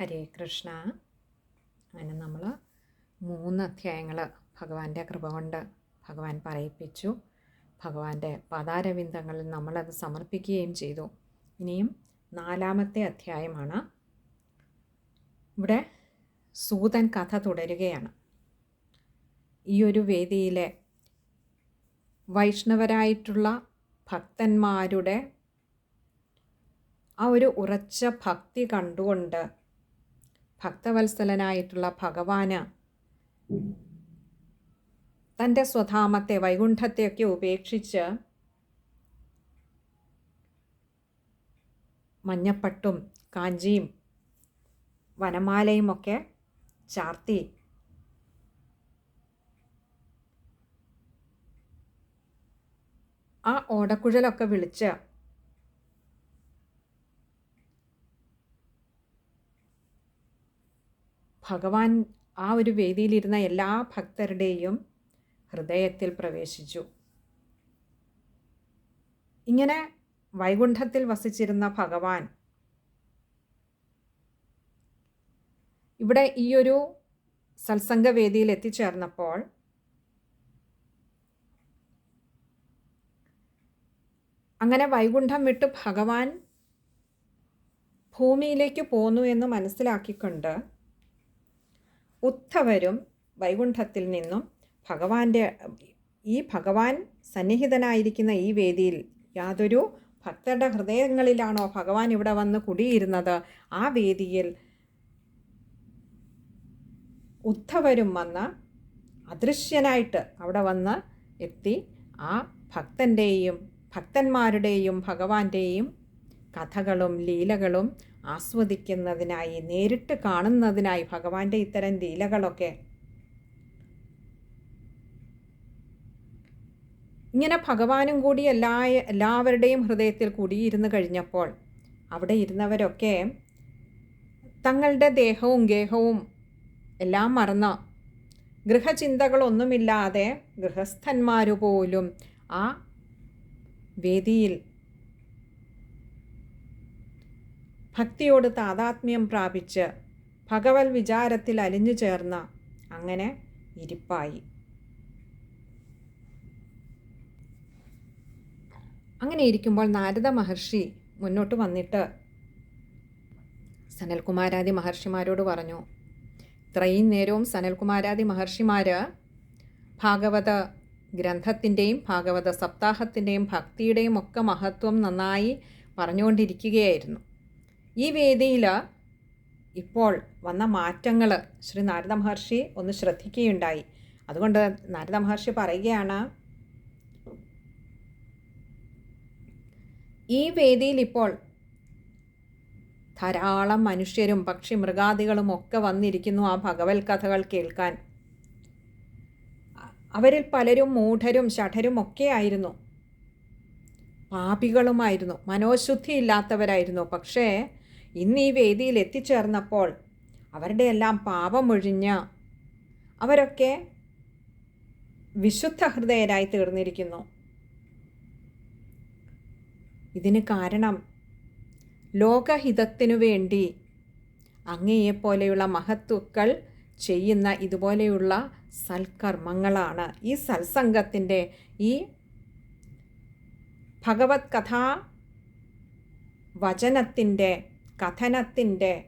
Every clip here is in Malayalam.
ഹരേ കൃഷ്ണ. അങ്ങനെ നമ്മൾ മൂന്ന് അധ്യായങ്ങൾ ഭഗവാന്റെ കൃപ കൊണ്ട് ഭഗവാൻ പറയിപ്പിച്ചു. ഭഗവാന്റെ പാതാരവിന്ദങ്ങളിൽ നമ്മളത് സമർപ്പിക്കുകയും ചെയ്തു. ഇനിയും നാലാമത്തെ അധ്യായമാണ്. ഇവിടെ സൂതൻ കഥ തുടരുകയാണ്. ഈ ഒരു വേദിയിലെ വൈഷ്ണവരായിട്ടുള്ള ഭക്തന്മാരുടെ ആ ഒരു ഉറച്ച ഭക്തി കണ്ടുകൊണ്ട് ഭക്തവത്സലനായിട്ടുള്ള ഭഗവാന് തന്റെ സ്വധാമത്തെ വൈകുണ്ഠത്തെയൊക്കെ ഉപേക്ഷിച്ച് മഞ്ഞപ്പട്ടും കാഞ്ചിയും വനമാലയുമൊക്കെ ചാർത്തി ആ ഓടക്കുഴലൊക്കെ വിളിച്ച് ഭഗവാൻ ആ ഒരു വേദിയിലിരുന്ന എല്ലാ ഭക്തരുടെയും ഹൃദയത്തിൽ പ്രവേശിച്ചു. ഇങ്ങനെ വൈകുണ്ഠത്തിൽ വസിച്ചിരുന്ന ഭഗവാൻ ഇവിടെ ഈയൊരു സത്സംഗവേദിയിൽ എത്തിച്ചേർന്നപ്പോൾ അങ്ങനെ വൈകുണ്ഠം വിട്ട് ഭഗവാൻ ഭൂമിയിലേക്ക് പോന്നു എന്ന് മനസ്സിലാക്കിക്കൊണ്ട് ഉദ്ധവരും വൈകുണ്ഠത്തിൽ നിന്നും ഭഗവാന്റെ ഈ ഭഗവാൻ സന്നിഹിതനായിരിക്കുന്ന ഈ വേദിയിൽ യാതൊരു ഭക്തരുടെ ഹൃദയങ്ങളിലാണോ ഭഗവാൻ ഇവിടെ വന്ന് കുടിയിരുന്നത്? ആ വേദിയിൽ ഉദ്ധവരും വന്ന് അദൃശ്യനായിട്ട് അവിടെ വന്ന് എത്തി ആ ഭക്തന്റെയും ഭക്തന്മാരുടെയും ഭഗവാന്റെയും കഥകളും ലീലകളും ആസ്വദിക്കുന്നതിനായി നേരിട്ട് കാണുന്നതിനായി ഭഗവാന്റെ ഇത്തരം ലീലകളൊക്കെ ഇങ്ങനെ ഭഗവാനും കൂടി എല്ലാ എല്ലാവരുടെയും ഹൃദയത്തിൽ കൂടിയിരുന്ന് കഴിഞ്ഞപ്പോൾ അവിടെ ഇരുന്നവരൊക്കെ തങ്ങളുടെ ദേഹവും ഗേഹവും എല്ലാം മറന്ന് ഗൃഹചിന്തകളൊന്നുമില്ലാതെ ഗൃഹസ്ഥന്മാർ പോലും ആ വേദിയിൽ ഭക്തിയോട് താതാത്മ്യം പ്രാപിച്ച് ഭഗവത് വിചാരത്തിൽ അലിഞ്ഞു ചേർന്ന അങ്ങനെ ഇരിപ്പായി. അങ്ങനെ ഇരിക്കുമ്പോൾ നാരദ മഹർഷി മുന്നോട്ട് വന്നിട്ട് സനൽകുമാരാദി മഹർഷിമാരോട് പറഞ്ഞു ഇത്രയും നേരവും സനൽകുമാരാദി മഹർഷിമാർ ഭാഗവത ഗ്രന്ഥത്തിന്റെയും ഭാഗവത സപ്താഹത്തിന്റെയും ഭക്തിയുടെയും ഒക്കെ മഹത്വം നന്നായി പറഞ്ഞുകൊണ്ടിരിക്കുകയായിരുന്നു. ഈ വേദിയിൽ ഇപ്പോൾ വന്ന മാറ്റങ്ങൾ ശ്രീ നാരദ മഹർഷി ഒന്ന് ശ്രദ്ധിക്കുകയുണ്ടായി. അതുകൊണ്ട് നാരദ മഹർഷി പറയുകയാണ് ഈ വേദിയിൽ ഇപ്പോൾ ധാരാളം മനുഷ്യരും പക്ഷി മൃഗാദികളും ഒക്കെ വന്നിരിക്കുന്നു ആ ഭഗവത് കഥകൾ കേൾക്കാൻ. അവരിൽ പലരും മൂഢരും ഷഠരും ഒക്കെ ആയിരുന്നു. പാപികളുമായിരുന്നു. മനോശുദ്ധി ഇല്ലാത്തവരായിരുന്നു. പക്ഷേ ഇന്ന് ഈ വേദിയിൽ എത്തിച്ചേർന്നപ്പോൾ അവരുടെ എല്ലാം പാപമൊഴിഞ്ഞ് അവരൊക്കെ വിശുദ്ധ ഹൃദയരായി തീർന്നിരിക്കുന്നു. ഇതിന് കാരണം ലോകഹിതത്തിനു വേണ്ടി അങ്ങയെപ്പോലെയുള്ള മഹത്വക്കൾ ചെയ്യുന്ന ഇതുപോലെയുള്ള സൽക്കർമ്മങ്ങളാണ്. ഈ സത്സംഗത്തിന്റെ ഈ ഭഗവത് കഥാ വചനത്തിന്റെ കഥനത്തിന്റെ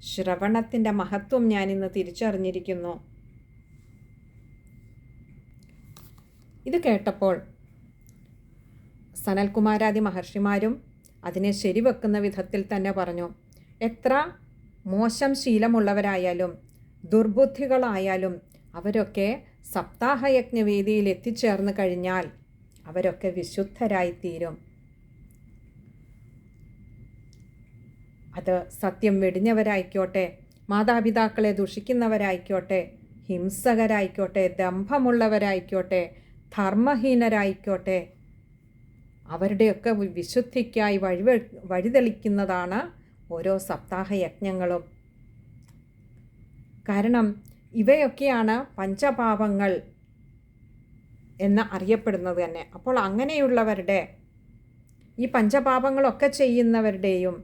ശ്രവണത്തിന്റെ മഹത്വം ഞാനിന്ന് തിരിച്ചറിഞ്ഞിരിക്കുന്നു. ഇത് കേട്ടപ്പോൾ സനൽകുമാരാദി മഹർഷിമാരും അതിനെ ശരിവെക്കുന്ന വിധത്തിൽ തന്നെ പറഞ്ഞു. എത്ര മോശം ശീലമുള്ളവരായാലും ദുർബുദ്ധികളായാലും അവരൊക്കെ സപ്താഹയജ്ഞവേദിയിൽ എത്തിച്ചേർന്ന് കഴിഞ്ഞാൽ അവരൊക്കെ വിശുദ്ധരായിത്തീരും. അത് സത്യം വെടിഞ്ഞവരായിക്കോട്ടെ മാതാപിതാക്കളെ ദുഷിക്കുന്നവരായിക്കോട്ടെ ഹിംസകരായിക്കോട്ടെ ദമ്പമുള്ളവരായിക്കോട്ടെ ധർമ്മഹീനരായിക്കോട്ടെ അവരുടെയൊക്കെ വിശുദ്ധിക്കായി വഴി വഴിതെളിക്കുന്നതാണ് ഓരോ സപ്താഹയജ്ഞങ്ങളും കാരണം ഇവയൊക്കെയാണ് പഞ്ചപാപങ്ങൾ എന്ന് അറിയപ്പെടുന്നത് തന്നെ. അപ്പോൾ അങ്ങനെയുള്ളവരുടെ ഈ പഞ്ചപാപങ്ങളൊക്കെ ചെയ്യുന്നവരുടെയും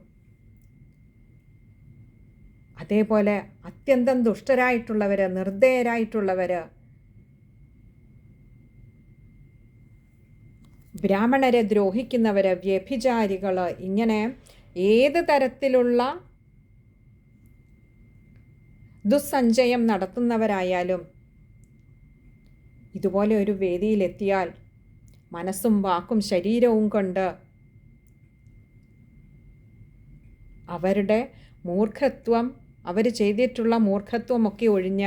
അതേപോലെ അത്യന്തം ദുഷ്ടരായിട്ടുള്ളവർ നിർദ്ദയരായിട്ടുള്ളവർ ബ്രാഹ്മണരെ ദ്രോഹിക്കുന്നവർ വ്യഭിചാരികൾ ഇങ്ങനെ ഏത് തരത്തിലുള്ള ദുസ്സഞ്ചയം നടത്തുന്നവരായാലും ഇതുപോലെ ഒരു വേദിയിലെത്തിയാൽ മനസ്സും വാക്കും ശരീരവും കൊണ്ട് അവരുടെ മൂർഖത്വം അവർ ചെയ്തിട്ടുള്ള മൂർഖത്വമൊക്കെ ഒഴിഞ്ഞ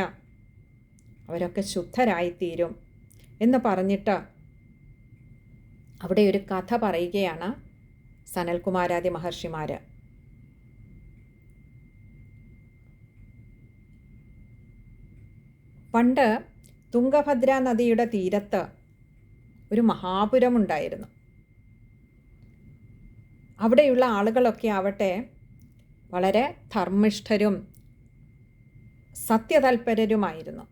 അവരൊക്കെ ശുദ്ധരായിത്തീരും എന്ന് പറഞ്ഞിട്ട് അവിടെ ഒരു കഥ പറയുകയാണ് സനൽകുമാരാദി മഹർഷിമാർ പണ്ട് തുംഗഭദ്ര നദിയുടെ തീരത്ത് ഒരു മഹാപുരമുണ്ടായിരുന്നു. അവിടെയുള്ള ആളുകളൊക്കെ ആവട്ടെ വളരെ ധർമ്മിഷ്ഠരും സത്യതൽപരരുമായിരുന്നു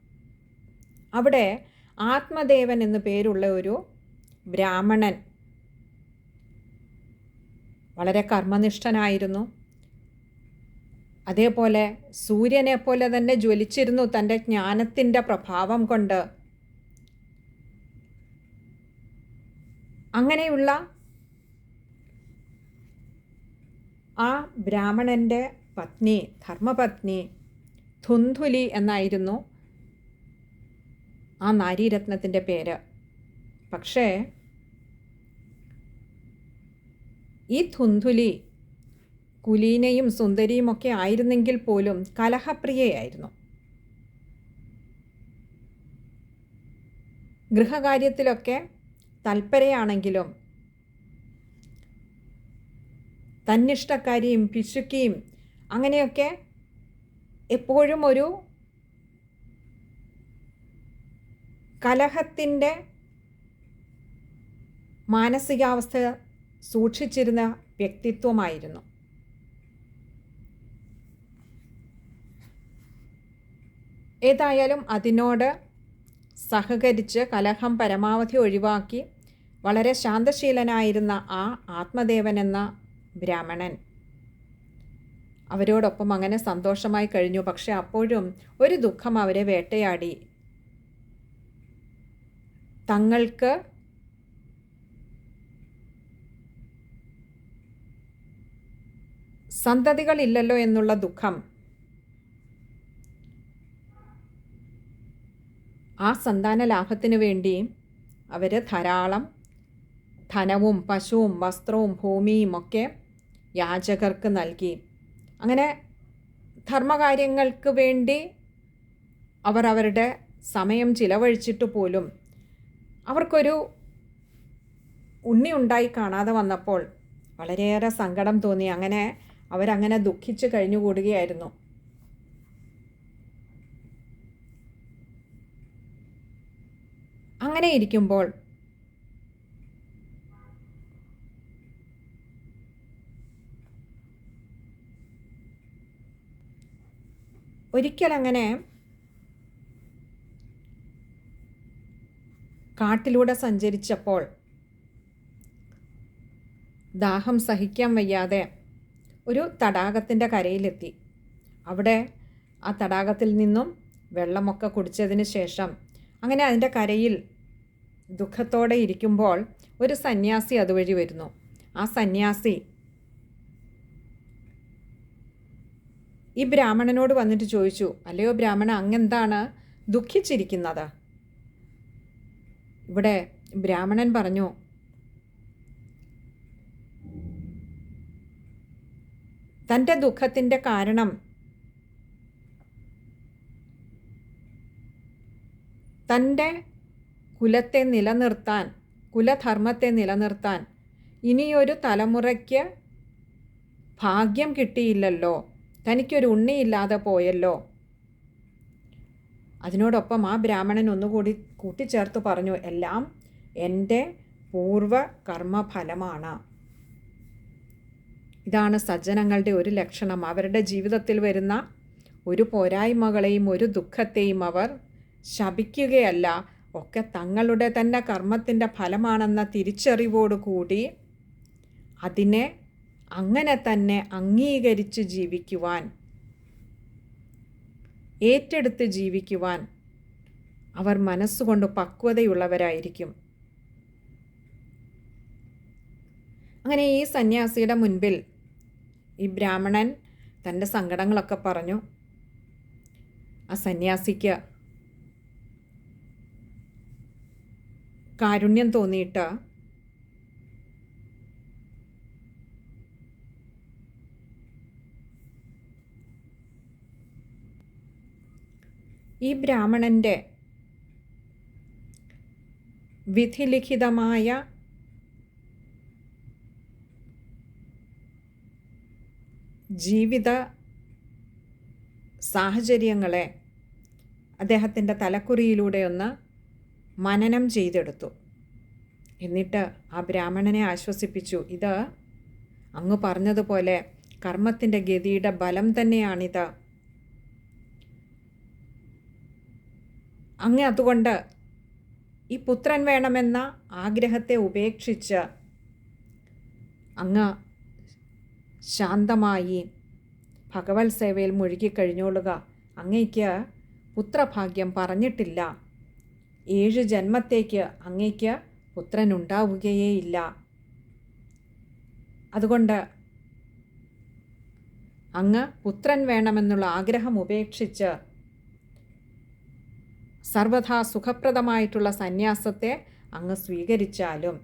അവിടെ ആത്മദേവൻ എന്ന് പേരുള്ള ഒരു ബ്രാഹ്മണൻ വളരെ കർമ്മനിഷ്ഠനായിരുന്നു. അതേപോലെ സൂര്യനെ പോലെ തന്നെ ജ്വലിച്ചിരുന്നു തന്റെ ജ്ഞാനത്തിന്റെ പ്രഭാവം കൊണ്ട്. അങ്ങനെയുള്ള ആ ബ്രാഹ്മണന്റെ പത്നി ധർമ്മപത്നി ധുന്ധുലി എന്നായിരുന്നു ആ നാരീരത്നത്തിന്റെ പേര്. പക്ഷേ ഈ ധുന്ധുലി കുലീനയും സുന്ദരിയും ഒക്കെ ആയിരുന്നെങ്കിൽ പോലും കലഹപ്രിയയായിരുന്നു. ഗൃഹകാര്യത്തിലൊക്കെ തൽപരയാണെങ്കിലും തന്നിഷ്ടക്കാരിയും പിശുക്കിയും അങ്ങനെയൊക്കെ എപ്പോഴും ഒരു കലഹത്തിന്റെ മാനസികാവസ്ഥ സൂക്ഷിച്ചിരുന്ന വ്യക്തിത്വമായിരുന്നു. ഏതായാലും അതിനോട് സഹകരിച്ച് കലഹം പരമാവധി ഒഴിവാക്കി വളരെ ശാന്തശീലനായിരുന്ന ആ ആത്മദേവൻ എന്ന ബ്രാഹ്മണൻ അവരോടൊപ്പം അങ്ങനെ സന്തോഷമായി കഴിഞ്ഞു. പക്ഷെ അപ്പോഴും ഒരു ദുഃഖം അവരെ വേട്ടയാടി. തങ്ങൾക്ക് സന്തതികളില്ലല്ലോ എന്നുള്ള ദുഃഖം ആ സന്താന ലാഭത്തിനു വേണ്ടി അവർ ധാരാളം ധനവും പശുവും വസ്ത്രവും ഭൂമിയും ഒക്കെ യാചകർക്ക് നൽകി. അങ്ങനെ ധർമ്മകാര്യങ്ങൾക്ക് വേണ്ടി അവർ അവരുടെ സമയം ചിലവഴിച്ചിട്ട് പോലും അവർക്കൊരു ഉണ്ണി ഉണ്ടായി കാണാതെ വന്നപ്പോൾ വളരെയേറെ സങ്കടം തോന്നി. അങ്ങനെ അവരങ്ങനെ ദുഃഖിച്ച് കഴിഞ്ഞുകൂടുകയായിരുന്നു. അങ്ങനെ ഇരിക്കുമ്പോൾ ഒരിക്കലങ്ങനെ കാട്ടിലൂടെ സഞ്ചരിച്ചപ്പോൾ ദാഹം സഹിക്കാൻ വയ്യാതെ ഒരു തടാകത്തിന്റെ കരയിലെത്തി. അവിടെ ആ തടാകത്തിൽ നിന്നും വെള്ളമൊക്കെ കുടിച്ചതിന് ശേഷം അങ്ങനെ അതിന്റെ കരയിൽ ദുഃഖത്തോടെ ഇരിക്കുമ്പോൾ ഒരു സന്യാസി അതുവഴി വരുന്നു. ആ സന്യാസി ഈ ബ്രാഹ്മണനോട് വന്നിട്ട് ചോദിച്ചു അല്ലയോ ബ്രാഹ്മണ അങ്ങെന്താണ് ദുഃഖിച്ചിരിക്കുന്നത്? ഇവിടെ ബ്രാഹ്മണൻ പറഞ്ഞു തന്റെ ദുഃഖത്തിന്റെ കാരണം തന്റെ കുലത്തെ നിലനിർത്താൻ കുലധർമ്മത്തെ നിലനിർത്താൻ ഇനിയൊരു തലമുറയ്ക്ക് ഭാഗ്യം കിട്ടിയില്ലല്ലോ. തനിക്കൊരു ഉണ്ണിയില്ലാതെ പോയല്ലോ. അതിനോടൊപ്പം ആ ബ്രാഹ്മണൻ ഒന്നുകൂടി കൂട്ടിച്ചേർത്ത് പറഞ്ഞു എല്ലാം എന്റെ പൂർവ കർമ്മഫലമാണ് ഇതാണ് സജ്ജനങ്ങളുടെ ഒരു ലക്ഷണം. അവരുടെ ജീവിതത്തിൽ വരുന്ന ഒരു പോരായ്മകളെയും ഒരു ദുഃഖത്തെയും അവർ ശപിക്കുകയല്ല. ഒക്കെ തങ്ങളുടെ തന്നെ കർമ്മത്തിന്റെ ഫലമാണെന്ന തിരിച്ചറിവോടുകൂടി അതിനെ അങ്ങനെ തന്നെ അംഗീകരിച്ച് ജീവിക്കുവാൻ ഏറ്റെടുത്ത് ജീവിക്കുവാൻ അവർ മനസ്സുകൊണ്ട് പക്വതയുള്ളവരായിരിക്കും. അങ്ങനെ ഈ സന്യാസിയുടെ മുൻപിൽ ഈ ബ്രാഹ്മണൻ തന്റെ സങ്കടങ്ങളൊക്കെ പറഞ്ഞു. ആ സന്യാസിക്ക് കാരുണ്യം തോന്നിയിട്ട് ഈ ബ്രാഹ്മണന്റെ വിധിലിഖിതമായ ജീവിത സാഹചര്യങ്ങളെ അദ്ദേഹത്തിന്റെ തലക്കുറിയിലൂടെ ഒന്ന് മനനം ചെയ്തെടുത്തു. എന്നിട്ട് ആ ബ്രാഹ്മണനെ ആശ്വസിപ്പിച്ചു. ഇത് അങ്ങ് പറഞ്ഞതുപോലെ കർമ്മത്തിന്റെ ഗതിയുടെ ബലം തന്നെയാണിത്. അങ്ങ് അതുകൊണ്ട് ഈ പുത്രൻ വേണമെന്ന ആഗ്രഹത്തെ ഉപേക്ഷിച്ച് അങ്ങ് ശാന്തമായി ഭഗവത് സേവയിൽ മുഴുകിക്കഴിഞ്ഞോളുക അങ്ങയ്ക്ക് പുത്രഭാഗ്യം പറഞ്ഞിട്ടില്ല. ഏഴ് ജന്മത്തേക്ക് അങ്ങയ്ക്ക് പുത്രനുണ്ടാവുകയേയില്ല. അതുകൊണ്ട് അങ്ങ് പുത്രൻ വേണമെന്നുള്ള ആഗ്രഹം ഉപേക്ഷിച്ച് സർവഥാ സുഖപ്രദമായിട്ടുള്ള സന്യാസത്തെ അങ്ങ് സ്വീകരിച്ചാലും.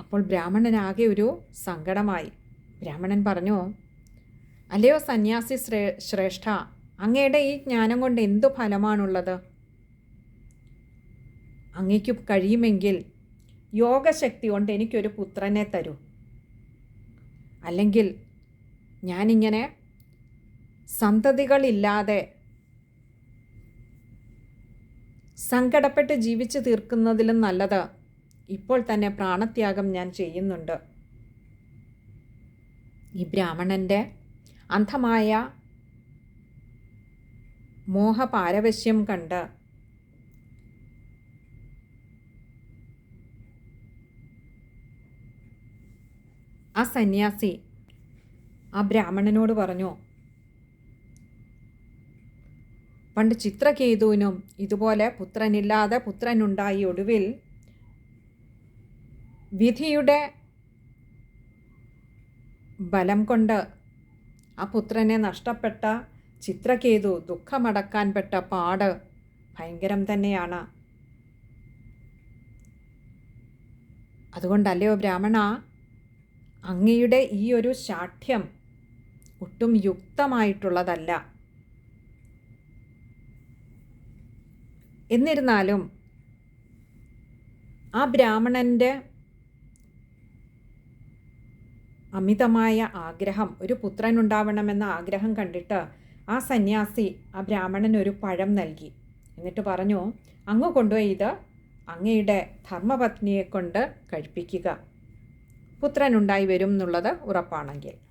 അപ്പോൾ ബ്രാഹ്മണനാകെ ഒരു സങ്കടമായി. ബ്രാഹ്മണൻ പറഞ്ഞു അല്ലയോ സന്യാസി ശ്രേ ശ്രേഷ്ഠ അങ്ങയുടെ ഈ ജ്ഞാനം കൊണ്ട് എന്തു ഫലമാണുള്ളത്? അങ്ങയ്ക്ക് കഴിയുമെങ്കിൽ യോഗശക്തി കൊണ്ട് എനിക്കൊരു പുത്രനെ തരൂ. അല്ലെങ്കിൽ ഞാനിങ്ങനെ സന്തതികളില്ലാതെ സങ്കടപ്പെട്ട് ജീവിച്ചു തീർക്കുന്നതിലും നല്ലത് ഇപ്പോൾ തന്നെ പ്രാണത്യാഗം ഞാൻ ചെയ്യുന്നുണ്ട്. ഈ ബ്രാഹ്മണന്റെ അന്ധമായ മോഹപാരവശ്യം കണ്ട് ആ സന്യാസി ആ ബ്രാഹ്മണനോട് പറഞ്ഞു പണ്ട് ചിത്രകേതുവിനും ഇതുപോലെ പുത്രനില്ലാതെ പുത്രനുണ്ടായി ഒടുവിൽ വിധിയുടെ ബലം കൊണ്ട് ആ പുത്രനെ നഷ്ടപ്പെട്ട ചിത്രകേതു ദുഃഖമടക്കാൻ പെട്ട പാട് ഭയങ്കരം തന്നെയാണ്. അതുകൊണ്ടല്ലയോ ബ്രാഹ്മണ അങ്ങയുടെ ഈ ഒരു ശാഠ്യം ഒട്ടും യുക്തമായിട്ടുള്ളതല്ല. എന്നിരുന്നാലും ആ ബ്രാഹ്മണന്റെ അമിതമായ ആഗ്രഹം ഒരു പുത്രൻ ഉണ്ടാവണമെന്ന ആഗ്രഹം കണ്ടിട്ട് ആ സന്യാസി ആ ബ്രാഹ്മണന് ഒരു പഴം നൽകി. എന്നിട്ട് പറഞ്ഞു അങ്ങ് കൊണ്ടുപോയി ഇത് അങ്ങയുടെ ധർമ്മപത്നിയെ കൊണ്ട് കഴിപ്പിക്കുക. പുത്രനുണ്ടായി വരും എന്നുള്ളത് ഉറപ്പാണെങ്കിൽ.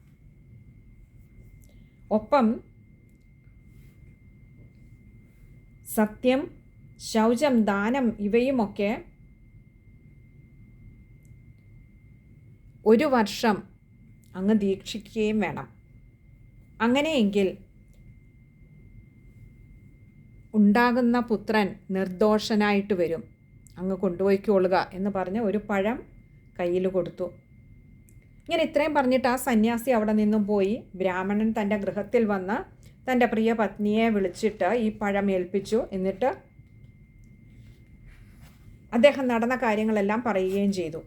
ഒപ്പം സത്യം ശൗചം ദാനം ഇവയുമൊക്കെ ഒരു വർഷം അങ്ങ് ദീക്ഷിക്കുകയും വേണം. അങ്ങനെയെങ്കിൽ ഉണ്ടാകുന്ന പുത്രൻ നിർദോഷനായിട്ട് വരും. അങ്ങ് കൊണ്ടുപോയിക്കൊള്ളുക എന്ന് പറഞ്ഞ് ഒരു പഴം കയ്യിൽ കൊടുത്തു. ഇങ്ങനെ ഇത്രയും പറഞ്ഞിട്ട് ആ സന്യാസി അവിടെ നിന്നും പോയി. ബ്രാഹ്മണൻ തന്റെ ഗൃഹത്തിൽ വന്ന് തന്റെ പ്രിയ പത്നിയെ വിളിച്ചിട്ട് ഈ പഴം ഏൽപ്പിച്ചു. എന്നിട്ട് അദ്ദേഹം നടന്ന കാര്യങ്ങളെല്ലാം പറയുകയും ചെയ്തു.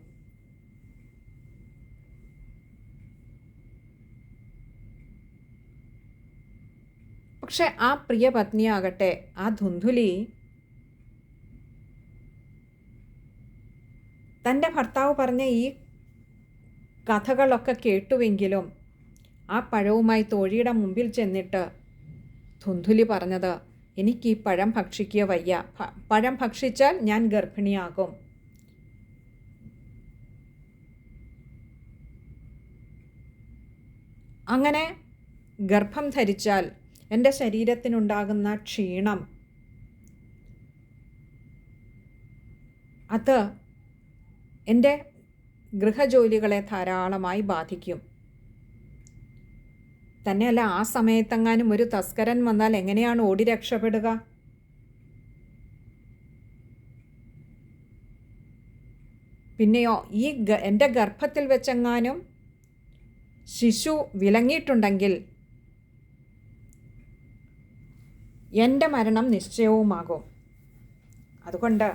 പക്ഷെ ആ പ്രിയ പത്നിയാകട്ടെ ആ ധുന്ധുലി തന്റെ ഭർത്താവ് പറഞ്ഞ ഈ കഥകളൊക്കെ കേട്ടുവെങ്കിലും ആ പഴവുമായി തോഴിയുടെ മുമ്പിൽ ചെന്നിട്ട് ധുന്ധുലി പറഞ്ഞത് എനിക്ക് ഈ പഴം ഭക്ഷിക്കുക വയ്യ. പഴം ഭക്ഷിച്ചാൽ ഞാൻ ഗർഭിണിയാകും. അങ്ങനെ ഗർഭം ധരിച്ചാൽ എന്റെ ശരീരത്തിനുണ്ടാകുന്ന ക്ഷീണം അത് എന്റെ ഗൃഹജോലികളെ ധാരാളമായി ബാധിക്കും. തന്നെയല്ല ആ സമയത്തെങ്ങാനും ഒരു തസ്കരൻ വന്നാൽ എങ്ങനെയാണ് ഓടി രക്ഷപ്പെടുക? പിന്നെയോ ഈ എന്റെ ഗർഭത്തിൽ വെച്ചെങ്ങാനും ശിശു വിലങ്ങിയിട്ടുണ്ടെങ്കിൽ എന്റെ മരണം നിശ്ചയവുമാകും. അതുകൊണ്ട്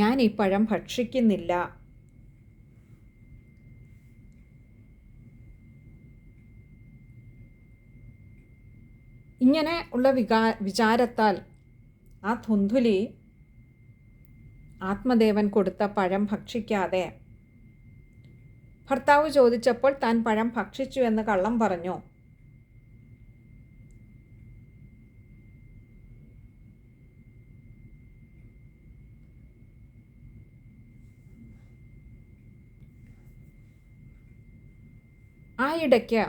ഞാൻ ഈ പഴം ഭക്ഷിക്കുന്നില്ല. ഇങ്ങനെ ഉള്ള വികാ വിചാരത്താൽ ആ ധുന്ധുലി ആത്മദേവൻ കൊടുത്ത പഴം ഭക്ഷിക്കാതെ ഭർത്താവ് ചോദിച്ചപ്പോൾ താൻ പഴം ഭക്ഷിച്ചു എന്ന് കള്ളം പറഞ്ഞു. ആ ഇടയ്ക്ക്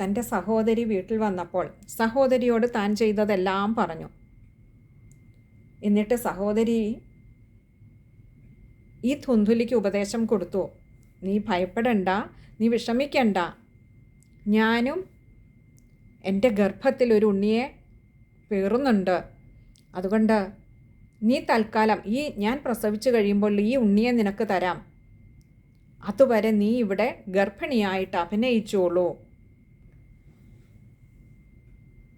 തന്റെ സഹോദരി വീട്ടിൽ വന്നപ്പോൾ സഹോദരിയോട് താൻ ചെയ്തതെല്ലാം പറഞ്ഞു. എന്നിട്ട് സഹോദരി ഈ ധുന്ധുലിക്ക് ഉപദേശം കൊടുത്തു. നീ ഭയപ്പെടണ്ട നീ വിഷമിക്കണ്ട. ഞാനും എന്റെ ഗർഭത്തിൽ ഒരു ഉണ്ണിയെ പേറുന്നുണ്ട്. അതുകൊണ്ട് നീ തൽക്കാലം ഈ ഞാൻ പ്രസവിച്ചു കഴിയുമ്പോൾ ഈ ഉണ്ണിയെ നിനക്ക് തരാം. അതുവരെ നീ ഇവിടെ ഗർഭിണിയായിട്ട് അഭിനയിച്ചോളൂ.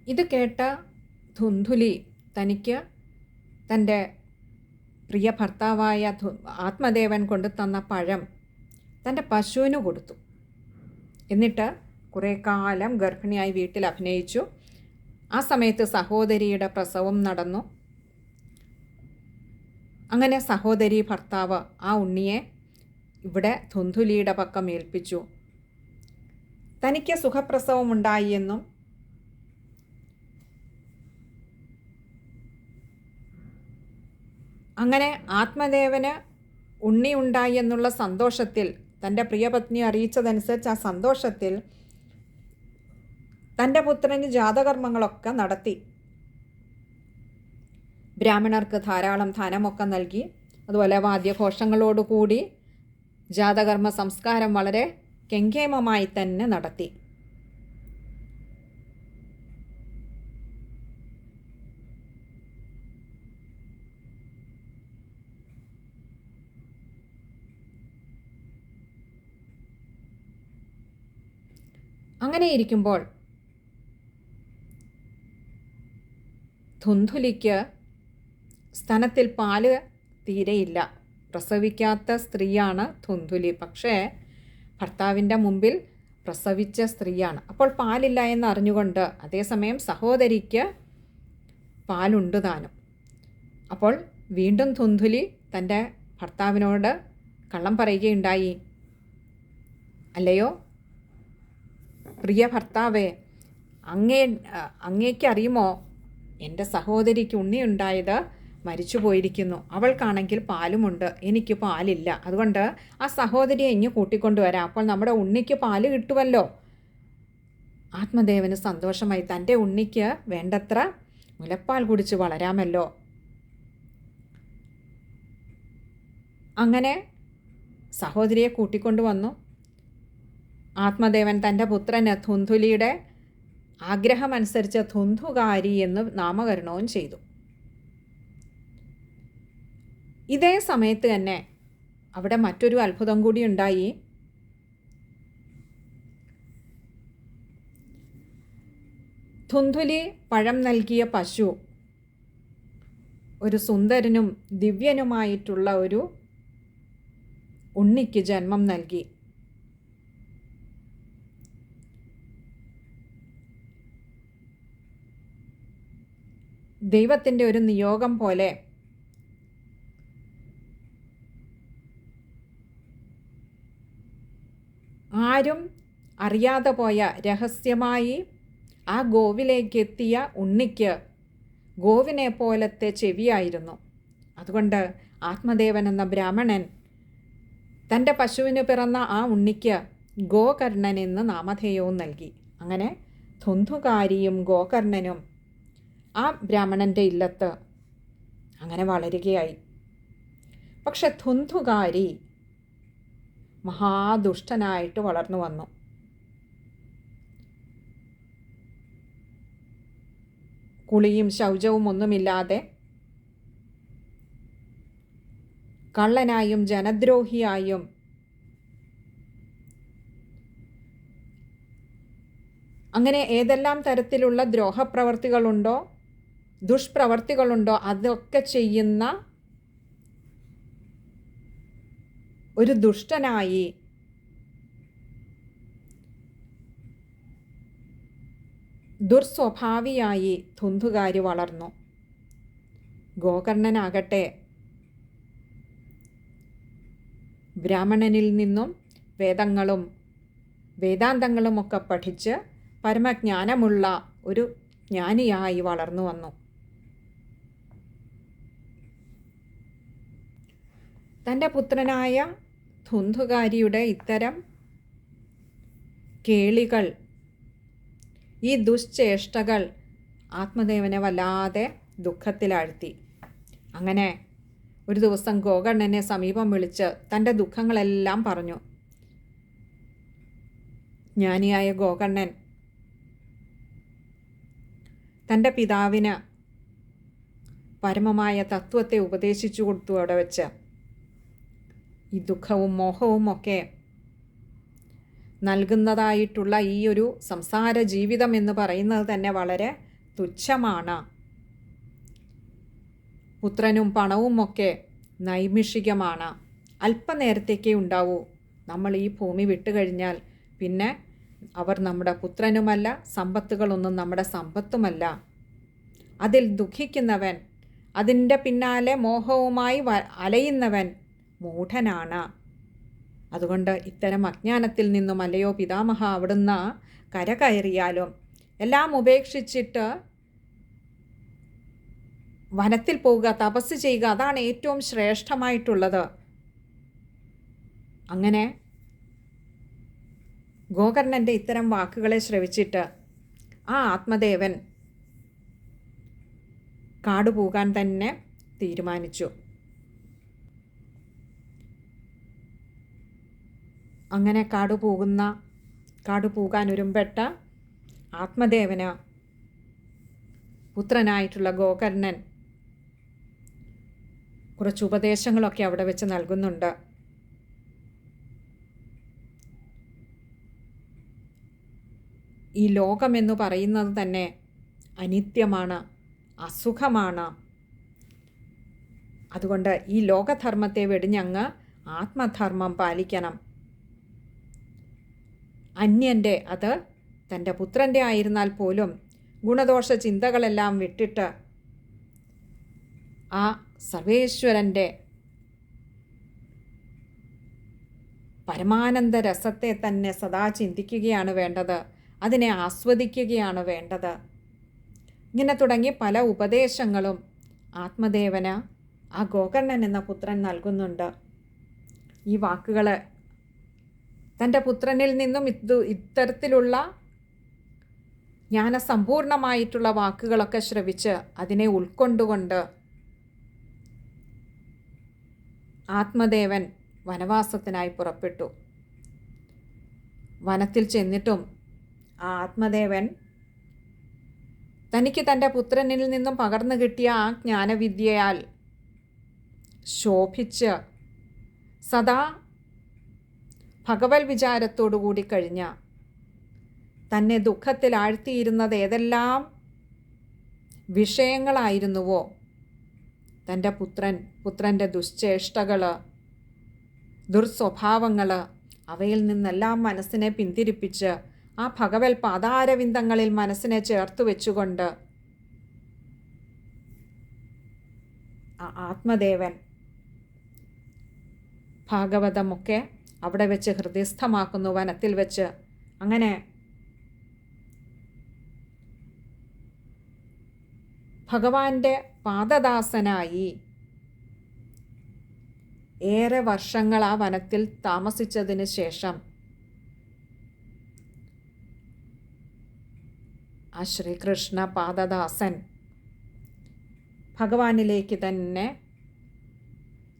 ഇത് കേട്ട ധുന്ധുലി തനിക്ക് തന്റെ പ്രിയ ഭർത്താവായ ആത്മദേവൻ കൊണ്ടു തന്ന പഴം തന്റെ പശുവിന് കൊടുത്തു. എന്നിട്ട് കുറേ കാലം ഗർഭിണിയായി വീട്ടിൽ അഭിനയിച്ചു. ആ സമയത്ത് സഹോദരിയുടെ പ്രസവം നടന്നു. അങ്ങനെ സഹോദരി ഭർത്താവ് ആ ഉണ്ണിയെ ഇവിടെ ധുന്ധുലിയുടെ പക്കം ഏൽപ്പിച്ചു. തനിക്ക് സുഖപ്രസവം ഉണ്ടായി എന്നും അങ്ങനെ ആത്മദേവന് ഉണ്ണി ഉണ്ടായി എന്നുള്ള സന്തോഷത്തിൽ തന്റെ പ്രിയപത്നി അറിയിച്ചതനുസരിച്ച് ആ സന്തോഷത്തിൽ തന്റെ പുത്രന് ജാതകർമ്മങ്ങളൊക്കെ നടത്തി. ബ്രാഹ്മണർക്ക് ധാരാളം ധനമൊക്കെ നൽകി. അതുപോലെ വാദ്യഘോഷങ്ങളോടുകൂടി ജാതകർമ്മ സംസ്കാരം വളരെ കെങ്കേമമായി തന്നെ നടത്തി. അങ്ങനെ ഇരിക്കുമ്പോൾ ധുന്ധുലിക്ക് സ്തനത്തിൽ പാൽ തീരെയില്ല. പ്രസവിക്കാത്ത സ്ത്രീയാണ് ധുന്ധുലി പക്ഷേ ഭർത്താവിന്റെ മുമ്പിൽ പ്രസവിച്ച സ്ത്രീയാണ്. അപ്പോൾ പാലില്ല എന്ന് അറിഞ്ഞുകൊണ്ട് അതേസമയം സഹോദരിക്ക് പാലുണ്ട് താനും. അപ്പോൾ വീണ്ടും ധുന്ധുലി തന്റെ ഭർത്താവിനോട് കള്ളം പറയുകയുണ്ടായി. അല്ലയോ? പ്രിയ ഭർത്താവേ അങ്ങേ അങ്ങേക്കറിയുമോ എന്റെ സഹോദരിക്ക് ഉണ്ണിയുണ്ടായത് മരിച്ചു പോയിരിക്കുന്നു അവൾക്കാണെങ്കിൽ പാലുമുണ്ട്. എനിക്ക് പാലില്ല. അതുകൊണ്ട് ആ സഹോദരിയെ ഇങ്ങ് കൂട്ടിക്കൊണ്ടുവരാം. അപ്പോൾ നമ്മുടെ ഉണ്ണിക്ക് പാൽ കിട്ടുമല്ലോ ആത്മദേവന് സന്തോഷമായി. തന്റെ ഉണ്ണിക്ക് വേണ്ടത്ര മുലപ്പാൽ കുടിച്ച് വളരാമല്ലോ. അങ്ങനെ സഹോദരിയെ കൂട്ടിക്കൊണ്ടുവന്നു ആത്മദേവൻ തന്റെ പുത്രന് ധുന്ധുലിയുടെ ആഗ്രഹമനുസരിച്ച് ധുന്ധുകാരി എന്ന് നാമകരണവും ചെയ്തു. ഇതേ സമയത്ത് തന്നെ അവിടെ മറ്റൊരു അത്ഭുതം കൂടി ഉണ്ടായി. ധുന്ധുലി പഴം നൽകിയ പശു ഒരു സുന്ദരനും ദിവ്യനുമായിട്ടുള്ള ഒരു ഉണ്ണിക്ക് ജന്മം നൽകി. ദൈവത്തിന്റെ ഒരു നിയോഗം പോലെ ആരും അറിയാതെ പോയ രഹസ്യമായി ആ ഗോവിലേക്ക് എത്തിയ ഉണ്ണിക്ക് ഗോവിനെ പോലത്തെ ചെവിയായിരുന്നു. അതുകൊണ്ട് ആത്മദേവൻ എന്ന ബ്രാഹ്മണൻ തന്റെ പശുവിന് പിറന്ന ആ ഉണ്ണിക്ക് ഗോകർണൻ എന്ന് നാമധേയവും നൽകി. അങ്ങനെ ധുന്ധുകാരിയും ഗോകർണനും ആ ബ്രാഹ്മണന്റെ ഇല്ലത്ത് അങ്ങനെ വളരുകയായി. പക്ഷെ ധുന്ധുകാരി മഹാദുഷ്ടനായിട്ട് വളർന്നു വന്നു. കുളിയും ശൗചവും ഒന്നുമില്ലാതെ കള്ളനായും ജനദ്രോഹിയായും അങ്ങനെ ഏതെല്ലാം തരത്തിലുള്ള ദ്രോഹപ്രവർത്തികളുണ്ടോ ദുഷ്പ്രവർത്തികളുണ്ടോ അതൊക്കെ ചെയ്യുന്ന ഒരു ദുഷ്ടനായി. ദുർസ്വഭാവിയായി ധുന്ധുകാരി വളർന്നു. ഗോകർണനാകട്ടെ. ബ്രാഹ്മണനിൽ നിന്നും വേദങ്ങളും വേദാന്തങ്ങളുമൊക്കെ പഠിച്ച് പരമജ്ഞാനമുള്ള ഒരു ജ്ഞാനിയായി വളർന്നു വന്നു. തന്റെ പുത്രനായ ധുന്ധുകാരിയുടെ ഇത്തരം കേളികൾ ഈ ദുശ്ചേഷ്ടകൾ ആത്മദേവനെ വല്ലാതെ ദുഃഖത്തിലാഴ്ത്തി. അങ്ങനെ ഒരു ദിവസം ഗോകർണനെ സമീപം വിളിച്ച് തന്റെ ദുഃഖങ്ങളെല്ലാം പറഞ്ഞു. ജ്ഞാനിയായ ഗോകർണൻ തന്റെ പിതാവിന് പരമമായ തത്വത്തെ ഉപദേശിച്ചു കൊടുത്തു അവിടെ വെച്ച്. ഈ ദുഃഖവും മോഹവും ഒക്കെ നൽകുന്നതായിട്ടുള്ള ഈ ഒരു സംസാര ജീവിതം എന്ന് പറയുന്നത് തന്നെ വളരെ തുച്ഛമാണ്. പുത്രനും പണവും ഒക്കെ നൈമിഷികമാണ്. അല്പനേരത്തേക്കേ ഉണ്ടാവൂ. നമ്മൾ ഈ ഭൂമി വിട്ടുകഴിഞ്ഞാൽ പിന്നെ അവർ നമ്മുടെ പുത്രനുമല്ല സമ്പത്തുകളൊന്നും നമ്മുടെ സമ്പത്തുമല്ല. അതിൽ ദുഃഖിക്കുന്നവൻ അതിന്റെ പിന്നാലെ മോഹവുമായി അലയുന്നവൻ മൂഢനാണ്. അതുകൊണ്ട് ഇത്തരം അജ്ഞാനത്തിൽ നിന്നും അല്ലയോ പിതാമഹ അവിടുന്ന് കരകയറിയാലും എല്ലാം ഉപേക്ഷിച്ചിട്ട് വനത്തിൽ പോവുക തപസ് ചെയ്യുക അതാണ് ഏറ്റവും ശ്രേഷ്ഠമായിട്ടുള്ളത്. അങ്ങനെ ഗോകർണന്റെ ഇത്തരം വാക്കുകളെ ശ്രവിച്ചിട്ട് ആ ആത്മദേവൻ കാടുപോകാൻ തന്നെ തീരുമാനിച്ചു. അങ്ങനെ കാട് പോകുന്ന കാട് പോകാൻ ഒരുമ്പെട്ട ആത്മദേവന് പുത്രനായിട്ടുള്ള ഗോകർണൻ കുറച്ച് ഉപദേശങ്ങളൊക്കെ അവിടെ വെച്ച് നൽകുന്നുണ്ട്. ഈ ലോകമെന്ന് പറയുന്നത് തന്നെ അനിത്യമാണ് അസുഖമാണ്. അതുകൊണ്ട് ഈ ലോകധർമ്മത്തെ വെടിഞ്ഞങ്ങ് ആത്മധർമ്മം പാലിക്കണം. അന്യന്റെ അത് തന്റെ പുത്രന്റെ ആയിരുന്നാൽ പോലും ഗുണദോഷ ചിന്തകളെല്ലാം വിട്ടിട്ട് ആ സർവേശ്വരന്റെ പരമാനന്ദ രസത്തെ തന്നെ സദാ ചിന്തിക്കുകയാണ് വേണ്ടത്. അതിനെ ആസ്വദിക്കുകയാണ് വേണ്ടത്. ഇങ്ങനെ തുടങ്ങി പല ഉപദേശങ്ങളും ആത്മദേവന് ആ ഗോകർണൻ എന്ന പുത്രൻ നൽകുന്നുണ്ട്. ഈ വാക്കുകൾ തന്റെ പുത്രനിൽ നിന്നും ഇത് ഇത്തരത്തിലുള്ള ജ്ഞാനസമ്പൂർണമായിട്ടുള്ള വാക്കുകളൊക്കെ ശ്രവിച്ച് അതിനെ ഉൾക്കൊണ്ടുകൊണ്ട് ആത്മദേവൻ വനവാസത്തിനായി പുറപ്പെട്ടു. വനത്തിൽ ചെന്നിട്ടും ആ ആത്മദേവൻ തനിക്ക് തന്റെ പുത്രനിൽ നിന്നും പകർന്നു കിട്ടിയ ആ ജ്ഞാനവിദ്യയാൽ ശോഭിച്ച് സദാ ഭഗവത് വിചാരത്തോടുകൂടി കഴിഞ്ഞ തന്നെ ദുഃഖത്തിൽ ആഴ്ത്തിയിരുന്നത് ഏതെല്ലാം വിഷയങ്ങളായിരുന്നുവോ? തന്റെ പുത്രൻ പുത്രന്റെ ദുശ്ചേഷ്ടകൾ ദുർസ്വഭാവങ്ങൾ അവയിൽ നിന്നെല്ലാം മനസ്സിനെ പിന്തിരിപ്പിച്ച് ആ ഭഗവൽ പാതാരവിന്ദങ്ങളിൽ മനസ്സിനെ ചേർത്ത് വെച്ചുകൊണ്ട് ആത്മദേവൻ ഭാഗവതമൊക്കെ അവിടെ വെച്ച് ഹൃദയസ്ഥമാക്കുന്നു വനത്തിൽ വെച്ച്. അങ്ങനെ ഭഗവാന്റെ പാദദാസനായി ഏറെ വർഷങ്ങൾ ആ വനത്തിൽ താമസിച്ചതിന് ശേഷം ആ ശ്രീകൃഷ്ണ പാദദാസൻ ഭഗവാനിലേക്ക് തന്നെ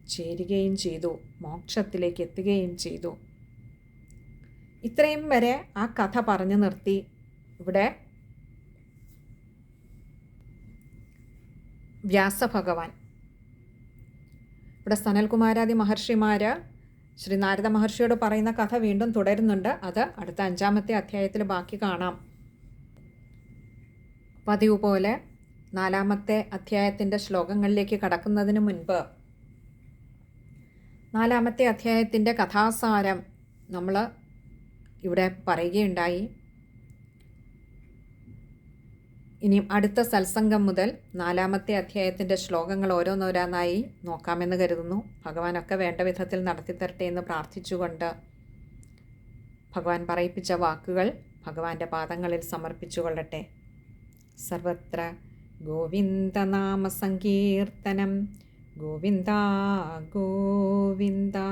ചേരുകയും ചെയ്തു മോക്ഷത്തിലേക്ക് എത്തുകയും ചെയ്തു. ഇത്രയും വരെ ആ കഥ പറഞ്ഞു നിർത്തി. ഇവിടെ വ്യാസഭഗവാൻ. ഇവിടെ സനൽകുമാരാദി മഹർഷിമാർ ശ്രീ നാരദ മഹർഷിയോട് പറയുന്ന കഥ വീണ്ടും തുടരുന്നുണ്ട്. അത് അടുത്ത അഞ്ചാമത്തെ അധ്യായത്തിൽ ബാക്കി കാണാം. പതിവ് പോലെ നാലാമത്തെ അധ്യായത്തിന്റെ ശ്ലോകങ്ങളിലേക്ക് കടക്കുന്നതിന് മുൻപ് നാലാമത്തെ അധ്യായത്തിന്റെ കഥാസാരം നമ്മൾ ഇവിടെ പറയുകയുണ്ടായി. ഇനിയും അടുത്ത സത്സംഗം മുതൽ നാലാമത്തെ അധ്യായത്തിന്റെ ശ്ലോകങ്ങൾ ഓരോന്നോരോന്നായി നോക്കാമെന്ന് കരുതുന്നു. ഭഗവാനൊക്കെ വേണ്ട വിധത്തിൽ നടത്തിത്തരട്ടെ എന്ന് പ്രാർത്ഥിച്ചുകൊണ്ട് ഭഗവാൻ പറയിപ്പിച്ച വാക്കുകൾ ഭഗവാന്റെ പാദങ്ങളിൽ സമർപ്പിച്ചുകൊള്ളട്ടെ സർവത്ര ഗോവിന്ദനാമ गोविन्दा गोविन्दा